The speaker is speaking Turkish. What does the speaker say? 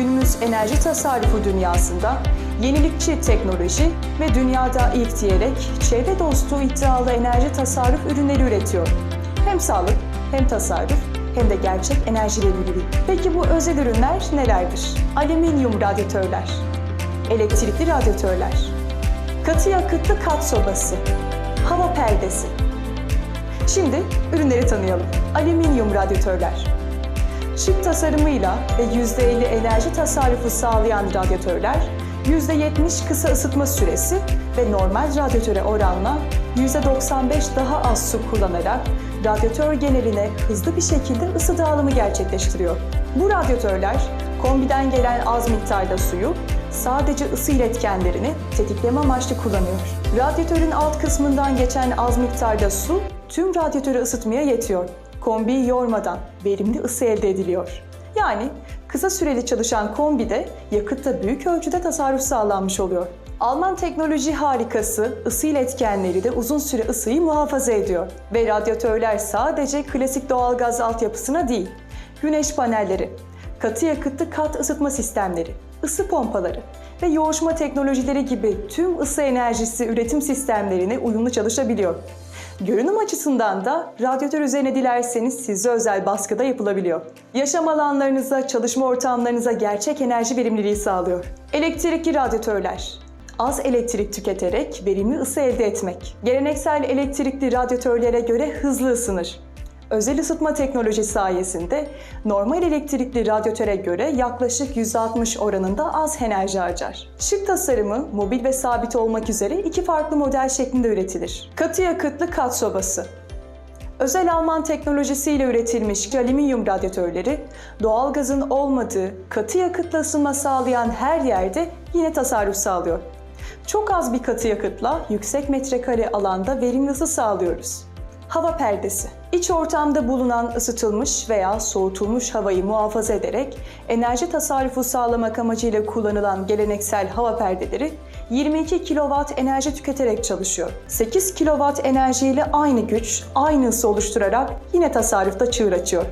günümüz enerji tasarrufu dünyasında yenilikçi teknoloji ve dünyada ilk diyerek çevre dostu iddialı enerji tasarruf ürünleri üretiyor. Hem sağlık hem tasarruf hem de gerçek enerji verimliliği. Peki bu özel ürünler nelerdir? Alüminyum radyatörler, elektrikli radyatörler, katı yakıtlı kat sobası, hava perdesi. Şimdi ürünleri tanıyalım. Alüminyum radyatörler. Şık tasarımıyla ve %50 enerji tasarrufu sağlayan radyatörler, %70 kısa ısıtma süresi ve normal radyatöre oranla %95 daha az su kullanarak radyatör geneline hızlı bir şekilde ısı dağılımı gerçekleştiriyor. Bu radyatörler kombiden gelen az miktarda suyu sadece ısı iletkenlerini tetikleme amaçlı kullanıyor. Radyatörün alt kısmından geçen az miktarda su tüm radyatörü ısıtmaya yetiyor. Kombiyi yormadan verimli ısı elde ediliyor. Yani kısa süreli çalışan kombide yakıtta büyük ölçüde tasarruf sağlanmış oluyor. Alman teknoloji harikası ısı iletkenleri de uzun süre ısıyı muhafaza ediyor. Ve radyatörler sadece klasik doğalgaz altyapısına değil, güneş panelleri, katı yakıtlı kat ısıtma sistemleri, ısı pompaları ve yoğuşma teknolojileri gibi tüm ısı enerjisi üretim sistemlerine uyumlu çalışabiliyor. Görünüm açısından da radyatör üzerine dilerseniz size özel baskıda yapılabiliyor. Yaşam alanlarınıza, çalışma ortamlarınıza gerçek enerji verimliliği sağlıyor. Elektrikli radyatörler. Az elektrik tüketerek verimli ısı elde etmek. Geleneksel elektrikli radyatörlere göre hızlı ısınır. Özel ısıtma teknolojisi sayesinde normal elektrikli radyatöre göre yaklaşık %60 oranında az enerji harcar. Şık tasarımı mobil ve sabit olmak üzere iki farklı model şeklinde üretilir. Katı yakıtlı kat sobası. Özel Alman teknolojisiyle üretilmiş alüminyum radyatörleri, doğalgazın olmadığı katı yakıtla ısınma sağlayan her yerde yine tasarruf sağlıyor. Çok az bir katı yakıtla yüksek metrekare alanda verimli ısı sağlıyoruz. Hava perdesi. İç ortamda bulunan ısıtılmış veya soğutulmuş havayı muhafaza ederek enerji tasarrufu sağlamak amacıyla kullanılan geleneksel hava perdeleri 22 kW enerji tüketerek çalışıyor. 8 kW enerjiyle aynı güç, aynı ısı oluşturarak yine tasarrufta çığır açıyor.